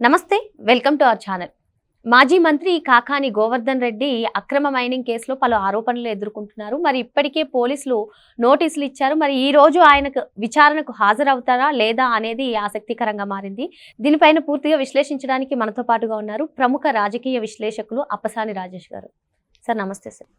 నమస్తే welcome to our channel. మాజీ మంత్రి కాకాని గోవర్ధన్ రెడ్డి అక్రమ మైనింగ్ కేసులో పలు ఆరోపణలు ఎదుర్కొంటున్నారు. మరి ఇప్పటికే పోలీసులు నోటీసులు ఇచ్చారు. మరి ఈ రోజు ఆయనకు విచారణకు హాజరవుతారా లేదా అనేది ఆసక్తికరంగా మారింది. దీనిపైన పూర్తిగా విశ్లేషించడానికి మనతో పాటుగా ఉన్నారు ప్రముఖ రాజకీయ విశ్లేషకులు అప్పసాని రాజేష్ గారు. సార్ నమస్తే సార్.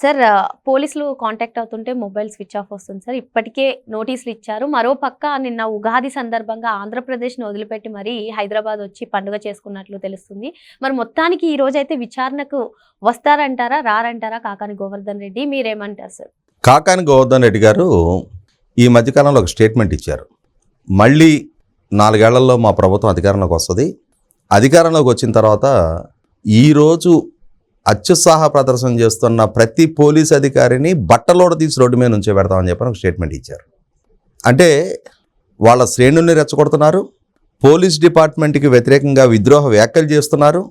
సార్ పోలీసులు కాంటాక్ట్ అవుతుంటే మొబైల్ స్విచ్ ఆఫ్ వస్తుంది సార్. ఇప్పటికే నోటీసులు ఇచ్చారు. మరో పక్క నిన్న ఉగాది సందర్భంగా ఆంధ్రప్రదేశ్ను వదిలిపెట్టి మరీ హైదరాబాద్ వచ్చి పండుగ చేసుకున్నట్లు తెలుస్తుంది. మరి మొత్తానికి ఈ రోజు అయితే విచారణకు వస్తారంటారా రారంటారా కాకాని గోవర్ధన్ రెడ్డి? మీరేమంటారు సార్? కాకాని గోవర్ధన్ రెడ్డి గారు ఈ మధ్యకాలంలో ఒక స్టేట్మెంట్ ఇచ్చారు. మళ్ళీ నాలుగేళ్ళలో మా ప్రభుత్వం అధికారంలోకి వస్తుంది. అధికారంలోకి వచ్చిన తర్వాత ఈరోజు అత్యుత్సాహ ప్రదర్శన చేస్తున్న ప్రతి పోలీస్ అధికారిని బట్టలోడ తీసి రోడ్డు మీద నుంచే పెడతామని చెప్పని ఒక స్టేట్మెంట్ ఇచ్చారు. అంటే వాళ్ళ శ్రేణుల్ని రెచ్చగొడుతున్నారు పోలీస్ డిపార్ట్మెంట్కి వ్యతిరేకంగా విద్రోహ వ్యాఖ్యలు చేస్తున్నారు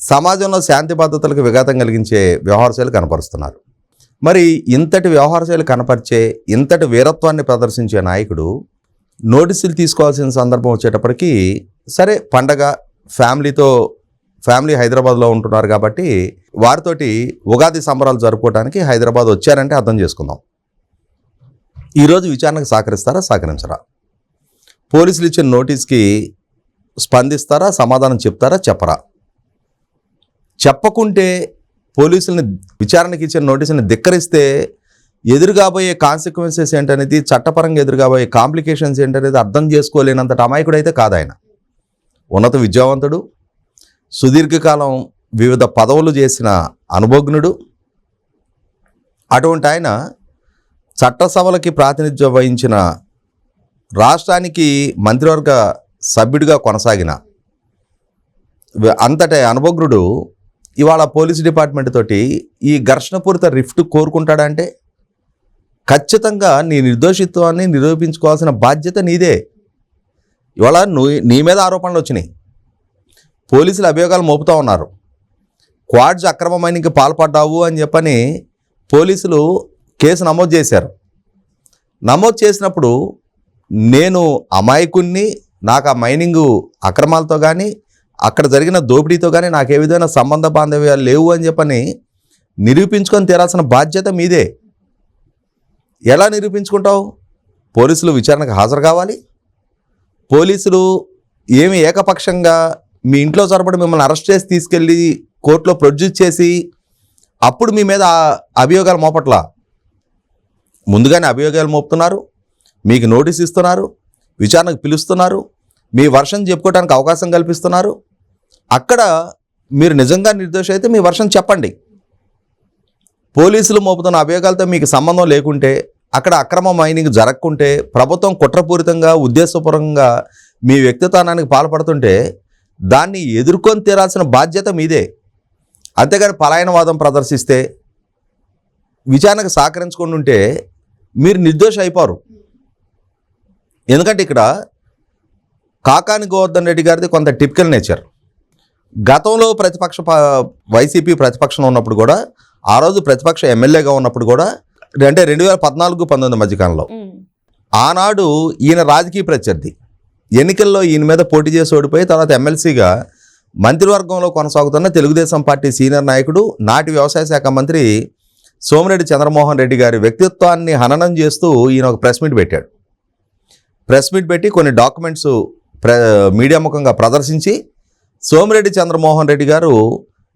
సమాజంలో శాంతి భద్రతలకు విఘాతం కలిగించే వ్యవహారశైలు కనపరుస్తున్నారు. మరి ఇంతటి వ్యవహారశైలు కనపరిచే ఇంతటి వీరత్వాన్ని ప్రదర్శించే నాయకుడు నోటీసులు తీసుకోవాల్సిన సందర్భం వచ్చేటప్పటికి సరే పండగ ఫ్యామిలీతో ఫ్యామిలీ హైదరాబాద్లో ఉంటున్నారు కాబట్టి వారితోటి ఉగాది సంబరాలు జరుపుకోవడానికి హైదరాబాద్ వచ్చారంటే అర్థం చేసుకుందాం. ఈరోజు విచారణకు సహకరిస్తారా సహకరించరా? పోలీసులు ఇచ్చిన నోటీస్కి స్పందిస్తారా సమాధానం చెప్తారా చెప్పరా? చెప్పకుంటే పోలీసుల్ని విచారణకి ఇచ్చిన నోటీసుని ధిక్కరిస్తే ఎదురుగాబోయే కాన్సిక్వెన్సెస్ ఏంటనేది చట్టపరంగా ఎదురుగాబోయే కాంప్లికేషన్స్ ఏంటనేది అర్థం చేసుకోలేనంత అమాయకుడైతే కాదు ఆయన ఉన్నత విద్యావంతుడు సుదీర్ఘకాలం వివిధ పదవులు చేసిన అనుభవజ్ఞుడు అటువంటి ఆయన చట్టసభలకి ప్రాతినిధ్యం వహించిన రాష్ట్రానికి మంత్రివర్గ సభ్యుడిగా కొనసాగిన. వ- అంతటి అనుభవజ్ఞుడు ఇవాళ పోలీస్ డిపార్ట్మెంట్ తోటి ఈ ఘర్షణపూరిత రిఫ్ట్ కోరుకుంటాడంటే ఖచ్చితంగా నీ నిర్దోషిత్వాన్ని నిరూపించుకోవాల్సిన బాధ్యత నీదే. ఇవాళ నువ్వు నీ మీద ఆరోపణలు వచ్చినాయి. పోలీసులు అభియోగాలు మోపుతా ఉన్నారు. క్వాడ్స్ అక్రమ మైనింగ్కి పాల్పడ్డావు అని చెప్పని పోలీసులు కేసు నమోదు చేశారు. నమోదు చేసినప్పుడు నేను అమాయకుణ్ణి నాకు ఆ మైనింగ్ అక్రమాలతో కానీ అక్కడ జరిగిన దోపిడీతో కానీ నాకు ఏ విధమైన సంబంధ బాంధవ్యాలు లేవు అని చెప్పని నిరూపించుకొని తీరాల్సిన బాధ్యత మీదే. ఎలా నిరూపించుకుంటావు? పోలీసులు విచారణకు హాజరు కావాలి? పోలీసులు ఏమి ఏకపక్షంగా మీ ఇంట్లో చొరబడి మిమ్మల్ని అరెస్ట్ చేసి తీసుకెళ్ళి కోర్టులో ప్రొడ్యూస్ చేసి అప్పుడు మీ మీద అభియోగాలు మోపట్ల? ముందుగానే అభియోగాలు మోపుతున్నారు మీకు నోటీస్ ఇస్తున్నారు విచారణకు పిలుస్తున్నారు మీ వర్షం చెప్పుకోవడానికి అవకాశం కల్పిస్తున్నారు. అక్కడ మీరు నిజంగా నిర్దోష అయితే మీ వర్షం చెప్పండి. పోలీసులు మోపుతున్న అభియోగాలతో మీకు సంబంధం లేకుంటే అక్కడ అక్రమ మైనింగ్ జరగకుంటే ప్రభుత్వం కుట్రపూరితంగా ఉద్దేశపూర్వకంగా మీ వ్యక్తిత్వానికి పాల్పడుతుంటే దాన్ని ఎదుర్కొని తీరాల్సిన బాధ్యత మీదే. అంతేగాని పలాయనవాదం ప్రదర్శిస్తే విచారణకు సహకరించుకొని ఉంటే మీరు నిర్దోష అయిపోరు. ఎందుకంటే ఇక్కడ కాకాని గోవర్ధన్ రెడ్డి గారిది కొంత టిపికల్ నేచర్. గతంలో ప్రతిపక్ష వైసీపీ ప్రతిపక్షంలో ఉన్నప్పుడు కూడా ఆ రోజు ప్రతిపక్ష ఎమ్మెల్యేగా ఉన్నప్పుడు కూడా అంటే రెండు వేల పద్నాలుగు పంతొమ్మిది మధ్యకాలంలో. ఆనాడు ఈయన రాజకీయ ప్రత్యర్థి. ఎన్నికల్లో ఈయన మీద పోటీ చేసి ఓడిపోయి తర్వాత ఎమ్మెల్సీగా మంత్రివర్గంలో కొనసాగుతున్న తెలుగుదేశం పార్టీ సీనియర్ నాయకుడు నాటి వ్యవసాయ శాఖ మంత్రి సోమిరెడ్డి చంద్రమోహన్ రెడ్డి గారి వ్యక్తిత్వాన్ని హననం చేస్తూ ఈయన ఒక ప్రెస్ మీట్ పెట్టాడు. ప్రెస్ మీట్ పెట్టి కొన్ని డాక్యుమెంట్స్ మీడియా ముఖంగా ప్రదర్శించి సోమిరెడ్డి చంద్రమోహన్ రెడ్డి గారు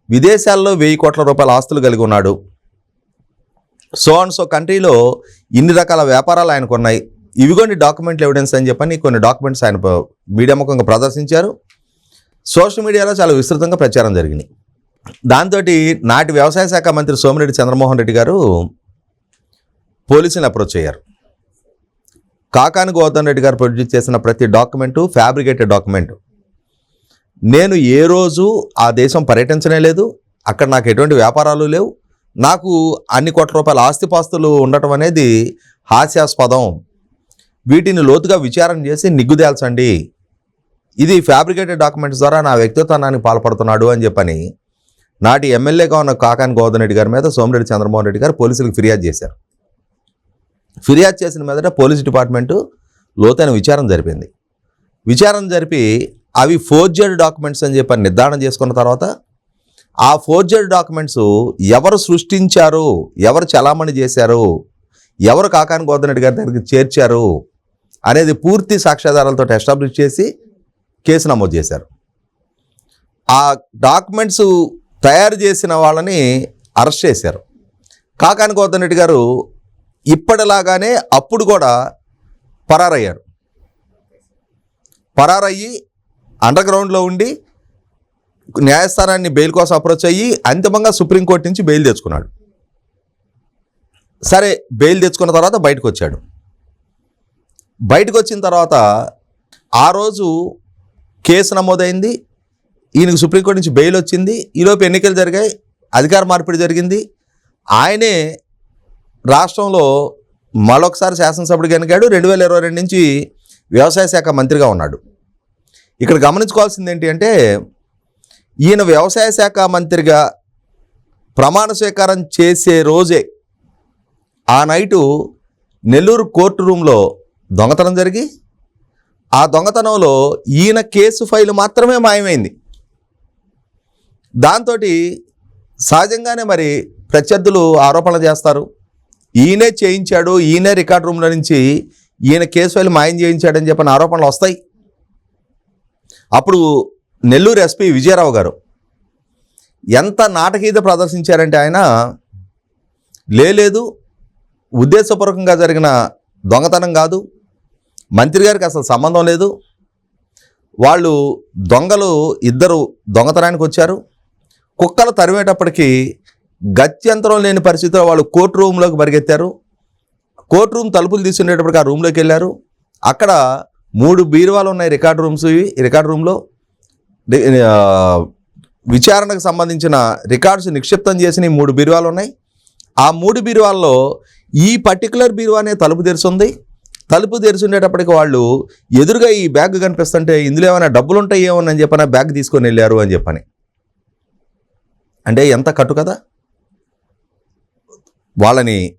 విదేశాల్లో వెయ్యి కోట్ల రూపాయల ఆస్తులు కలిగి ఉన్నాడు. సో అండ్ సో కంట్రీలో ఇన్ని రకాల వ్యాపారాలు ఆయనకు ఇవిగోండి డాక్యుమెంట్లు ఎవిడెన్స్ అని చెప్పని కొన్ని డాక్యుమెంట్స్ ఆయన మీడియా ముఖంగా ప్రదర్శించారు. సోషల్ మీడియాలో చాలా విస్తృతంగా ప్రచారం జరిగినాయి. దాంతో నాటి వ్యవసాయ శాఖ మంత్రి సోమిరెడ్డి చంద్రమోహన్ రెడ్డి గారు పోలీసులను అప్రోచ్ అయ్యారు. కాకాని గౌతమ్ రెడ్డి గారు ప్రొడ్యూస్ చేసిన ప్రతి డాక్యుమెంటు ఫ్యాబ్రికేటెడ్ డాక్యుమెంట్ నేను ఏ రోజు ఆ దేశం పర్యటించనే లేదు. అక్కడ నాకు ఎటువంటి వ్యాపారాలు లేవు. నాకు అన్ని కోట్ల రూపాయల ఆస్తిపాస్తులు ఉండటం అనేది హాస్యాస్పదం. వీటిని లోతుగా విచారణ చేసి నిగ్గుదేల్చండి ఇది ఫ్యాబ్రికేటెడ్ డాక్యుమెంట్స్ ద్వారా నా వ్యక్తిత్వానికి పాల్పడుతున్నాడు అని చెప్పని నాటి ఎమ్మెల్యేగా ఉన్న కాకాని గోవర్ధన్ గారి మీద సోమిరెడ్డి చంద్రమోహన్ రెడ్డి గారు పోలీసులకు ఫిర్యాదు చేశారు. ఫిర్యాదు చేసిన మీదట పోలీస్ డిపార్ట్మెంటు లోతైన విచారణ జరిపింది. విచారణ జరిపి అవి ఫోర్జర్డ్ డాక్యుమెంట్స్ అని చెప్పి నిర్ధారణ చేసుకున్న తర్వాత ఆ ఫోర్జర్డ్ డాక్యుమెంట్స్ ఎవరు సృష్టించారు? ఎవరు చలామణి చేశారు? ఎవరు కాకాని గోవర్ధన్ రెడ్డి గారి దగ్గరికి చేర్చారు? అనేది పూర్తి సాక్ష్యాధారాలతో ఎస్టాబ్లిష్ చేసి కేసు నమోదు చేశారు. ఆ డాక్యుమెంట్స్ తయారు చేసిన వాళ్ళని అరెస్ట్ చేశారు. కాకాని గోవర్ధన్ రెడ్డి గారు ఇప్పటిలాగానే అప్పుడు కూడా పరారయ్యారు. పరారయ్యి అండర్ గ్రౌండ్లో ఉండి న్యాయస్థానాన్ని బెయిల్ కోసం అప్రోచ్ అయ్యి అంతిమంగా సుప్రీంకోర్టు నుంచి బెయిల్ తెచ్చుకున్నాడు. సరే బెయిల్ తెచ్చుకున్న తర్వాత బయటకు వచ్చాడు బయటకు వచ్చిన తర్వాత ఆ రోజు కేసు నమోదైంది. ఈయనకు సుప్రీంకోర్టు నుంచి బెయిల్ వచ్చింది. ఈలోపు ఎన్నికలు జరిగాయి. అధికార మార్పిడి జరిగింది. ఆయనే రాష్ట్రంలో మరొకసారి శాసనసభ్యుడిగా ఎన్నికాడు రెండు వేల ఇరవై రెండు నుంచి వ్యవసాయ శాఖ మంత్రిగా ఉన్నాడు. ఇక్కడ గమనించుకోవాల్సింది ఏంటి అంటే ఈయన వ్యవసాయ శాఖ మంత్రిగా ప్రమాణ స్వీకారం చేసే రోజే ఆ నైటు నెల్లూరు కోర్టు రూమ్లో దొంగతనం జరిగి ఆ దొంగతనంలో ఈయన కేసు ఫైల్ మాత్రమే మాయమైంది. దాంతో సహజంగానే మరి ప్రత్యర్థులు ఆరోపణలు చేస్తారు. ఈయనే చేయించాడు ఈయనే రికార్డ్ రూమ్లో నుంచి ఈయన కేసు ఫైల్ మాయం చేయించాడని చెప్పిన ఆరోపణలు వస్తాయి. అప్పుడు నెల్లూరు ఎస్పీ విజయరావు గారు ఎంత నాటకీయత ప్రదర్శించారంటే ఆయన లేదు ఉద్దేశపూర్వకంగా జరిగిన దొంగతనం కాదు. మంత్రి గారికి అసలు సంబంధం లేదు. వాళ్ళు దొంగలు ఇద్దరు దొంగతనానికి వచ్చారు. కుక్కలు తరిమేటప్పటికీ గత్యంతరం లేని పరిస్థితిలో వాళ్ళు కోర్టు రూమ్లోకి పరిగెత్తారు. కోర్టు రూమ్ తలుపులు తీసుకునేటప్పటికి ఆ రూమ్లోకి వెళ్ళారు. అక్కడ మూడు బీరువాలు ఉన్నాయి రికార్డ్ రూమ్స్ ఇవి. రికార్డ్ రూమ్లో విచారణకు సంబంధించిన రికార్డ్స్ నిక్షిప్తం చేసిన మూడు బీరువాలు ఉన్నాయి. ఆ మూడు బీరువాల్లో ఈ పర్టికులర్ బీరువానే తలుపు తెరిచింది. తలుపు తెరిచి ఉండేటప్పటికి వాళ్ళు ఎదురుగా ఈ బ్యాగ్ కనిపిస్తుంటే ఇందులో ఏమైనా డబ్బులు ఉంటాయేమో అని చెప్పని ఆ బ్యాగ్ తీసుకొని వెళ్ళారు అని చెప్పని. అంటే ఎంత కట్టు కదా? వాళ్ళని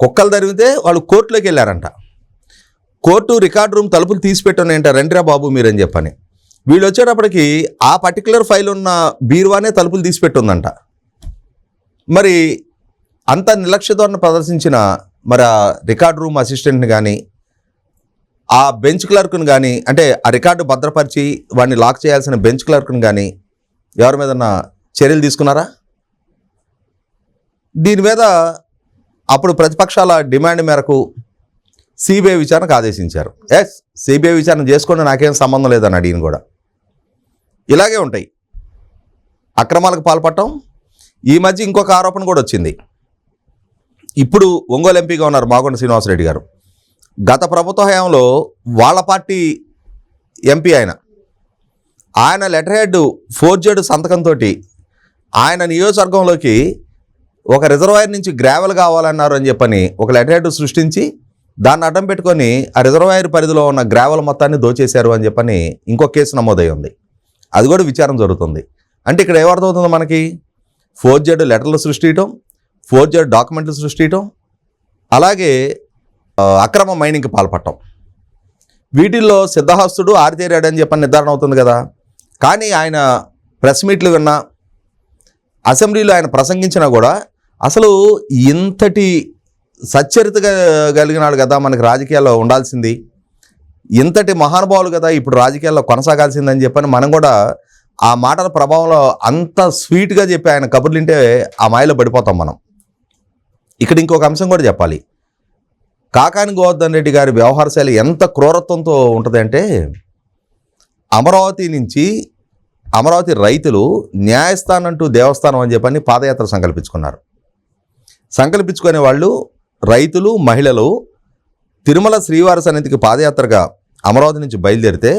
కుక్కలు తరిగితే వాళ్ళు కోర్టులోకి వెళ్ళారంట. కోర్టు రికార్డ్ రూమ్ తలుపులు తీసి ఏంట? రండిరా బాబు మీరని చెప్పని. వీళ్ళు వచ్చేటప్పటికి ఆ పర్టికులర్ ఫైల్ ఉన్న బీరువానే తలుపులు తీసిపెట్టుందంట. మరి అంత నిర్లక్ష్య ధోరణి ప్రదర్శించిన మరి ఆ రికార్డ్ రూమ్ అసిస్టెంట్ని కానీ ఆ బెంచ్ క్లర్క్ని కానీ అంటే ఆ రికార్డు భద్రపరిచి వాడిని లాక్ చేయాల్సిన బెంచ్ క్లర్క్ని కానీ ఎవరి మీద చర్యలు తీసుకున్నారా? దీని మీద అప్పుడు ప్రతిపక్షాల డిమాండ్ మేరకు సిబిఐ విచారణకు ఆదేశించారు. ఎస్ సిబిఐ విచారణ చేసుకుంటే నాకేం సంబంధం లేదని అడిగిన కూడా. ఇలాగే ఉంటాయి. అక్రమాలకు పాల్పడటం. ఈ మధ్య ఇంకొక ఆరోపణ కూడా వచ్చింది. ఇప్పుడు ఒంగోలు ఎంపీగా ఉన్నారు మాగొండ శ్రీనివాసరెడ్డి గారు. గత ప్రభుత్వ హయాంలో వాళ్ళ పార్టీ ఎంపీ ఆయన. ఆయన లెటర్ హెడ్ ఫోర్జెడ్ సంతకంతో ఆయన నియోజకవర్గంలోకి ఒక రిజర్వాయర్ నుంచి గ్రావెల్ కావాలన్నారు అని చెప్పని ఒక లెటర్ హెడ్ సృష్టించి దాన్ని అడ్డం పెట్టుకొని ఆ రిజర్వాయర్ పరిధిలో ఉన్న గ్రావెల్ మొత్తాన్ని దోచేశారు అని చెప్పని ఇంకో కేసు నమోదై ఉంది అది కూడా విచారం జరుగుతుంది. అంటే ఇక్కడ ఏమర్థమవుతుంది మనకి? ఫోర్జెడ్ లెటర్లు సృష్టించడం ఫోర్జర్ డాక్యుమెంట్లు సృష్టించడం అలాగే అక్రమ మైనింగ్కి పాల్పడటం. వీటిల్లో సిద్ధహస్తుడు ఆరితేరాడని అని చెప్పని నిర్ధారణ అవుతుంది కదా. కానీ ఆయన ప్రెస్ మీట్లు విన్నా అసెంబ్లీలో ఆయన ప్రసంగించినా కూడా అసలు ఇంతటి సచ్చరితగా కలిగినాడు కదా మనకి రాజకీయాల్లో ఉండాల్సింది. ఇంతటి మహానుభావులు కదా ఇప్పుడు రాజకీయాల్లో కొనసాగాల్సిందని చెప్పని మనం కూడా ఆ మాటల ప్రభావంలో అంత స్వీట్గా చెప్పి ఆయన కబుర్లుంటే ఆ మాయలో పడిపోతాం మనం. ఇక్కడ ఇంకొక అంశం కూడా చెప్పాలి. కాకాని గోవర్ధన్ రెడ్డి గారి వ్యవహార శైలి ఎంత క్రూరత్వంతో ఉంటుందంటే అమరావతి నుంచి అమరావతి రైతులు న్యాయస్థానం అంటూ దేవస్థానం అని చెప్పని పాదయాత్ర సంకల్పించుకున్నారు. సంకల్పించుకునే వాళ్ళు రైతులు మహిళలు తిరుమల శ్రీవారి సన్నిధికి పాదయాత్రగా అమరావతి నుంచి బయలుదేరితే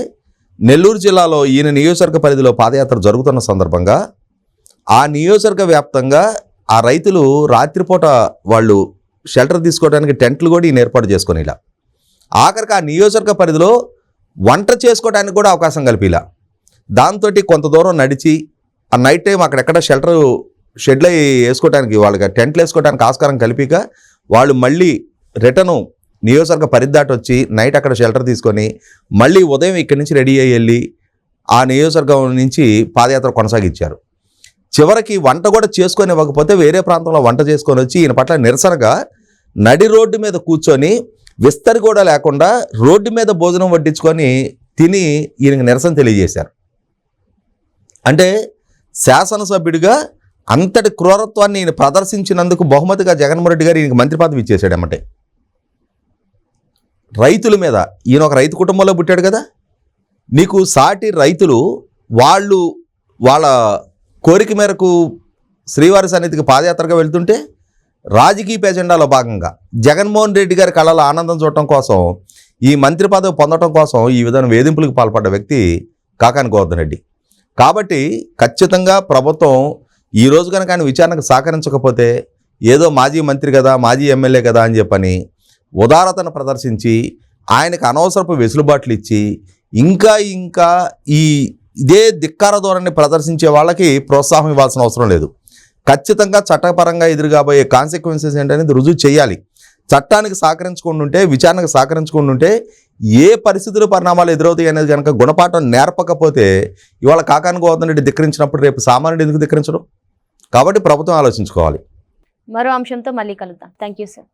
నెల్లూరు జిల్లాలో ఈయన నియోజకవర్గ పరిధిలో పాదయాత్ర జరుగుతున్న సందర్భంగా ఆ నియోజకవర్గ వ్యాప్తంగా ఆ రైతులు రాత్రిపూట వాళ్ళు షెల్టర్ తీసుకోవడానికి టెంట్లు కూడా ఈయన ఏర్పాటు చేసుకొని ఇలా. ఆఖరికి ఆ నియోజకవర్గ పరిధిలో వంట చేసుకోవడానికి కూడా అవకాశం కలిపిలా. దాంతో కొంత దూరం నడిచి ఆ నైట్ టైం అక్కడెక్కడ షెల్టర్ షెడ్లు వేసుకోవడానికి వాళ్ళకి టెంట్లు వేసుకోవడానికి ఆస్కారం కలిపిక వాళ్ళు మళ్ళీ రిటర్ను నియోజకవర్గ పరిధి దాటి వచ్చి నైట్ అక్కడ షెల్టర్ తీసుకొని మళ్ళీ ఉదయం ఇక్కడి నుంచి రెడీ అయ్యి వెళ్ళి ఆ నియోజకవర్గం నుంచి పాదయాత్ర కొనసాగించారు. చివరికి వంట కూడా చేసుకొని ఇవ్వకపోతే వేరే ప్రాంతంలో వంట చేసుకొని వచ్చి ఈయన పట్ల నిరసనగా నడి రోడ్డు మీద కూర్చొని విస్తరి కూడా లేకుండా రోడ్డు మీద భోజనం వడ్డించుకొని తిని ఈయనకి నిరసన తెలియజేశారు. అంటే శాసనసభ్యుడిగా అంతటి క్రూరత్వాన్ని ఈయన ప్రదర్శించినందుకు బహుమతిగా జగన్మోహన్ రెడ్డి గారు ఈయనకి మంత్రి పదవి ఇచ్చేశాడు అమ్మటే రైతుల మీద ఈయన ఒక రైతు కుటుంబంలో పుట్టాడు కదా. నీకు సాటి రైతులు వాళ్ళు వాళ్ళ కోరిక మేరకు శ్రీవారి సన్నిధికి పాదయాత్రగా వెళ్తుంటే రాజకీయ ఎజెండాలో భాగంగా జగన్మోహన్ రెడ్డి గారి కళలో ఆనందం చూడటం కోసం ఈ మంత్రి పదవి పొందడం కోసం ఈ విధంగా వేధింపులకు పాల్పడ్డ వ్యక్తి కాకాని గోవర్ధన్ రెడ్డి. కాబట్టి ఖచ్చితంగా ప్రభుత్వం ఈ రోజు కనుక ఆయన విచారణకు సహకరించకపోతే ఏదో మాజీ మంత్రి కదా మాజీ ఎమ్మెల్యే కదా అని చెప్పని ఉదారతను ప్రదర్శించి ఆయనకు అనవసరపు వెసులుబాట్లు ఇచ్చి ఇంకా ఇంకా ఈ ఇదే ధిక్కార ధోరణి ప్రదర్శించే వాళ్ళకి ప్రోత్సాహం ఇవ్వాల్సిన అవసరం లేదు. ఖచ్చితంగా చట్టపరంగా ఎదురుగాబోయే కాన్సిక్వెన్సెస్ ఏంటనేది రుజువు చేయాలి. చట్టానికి సహకరించుకుంటుంటే ఉంటే విచారణకు సహకరించుకుంటుంటే ఉంటే ఏ పరిస్థితులు పరిణామాలు ఎదురవుతాయి అనేది కనుక గుణపాఠం నేర్పకపోతే ఇవాళ కాకాని గోవర్ధన్ రెడ్డి ధిక్కరించినప్పుడు రేపు సామాన్యుడు ఎందుకు ధిక్కరించడం కాబట్టి ప్రభుత్వం ఆలోచించుకోవాలి. మరో అంశంతో మళ్ళీ కలుద్దాం. Thank you sir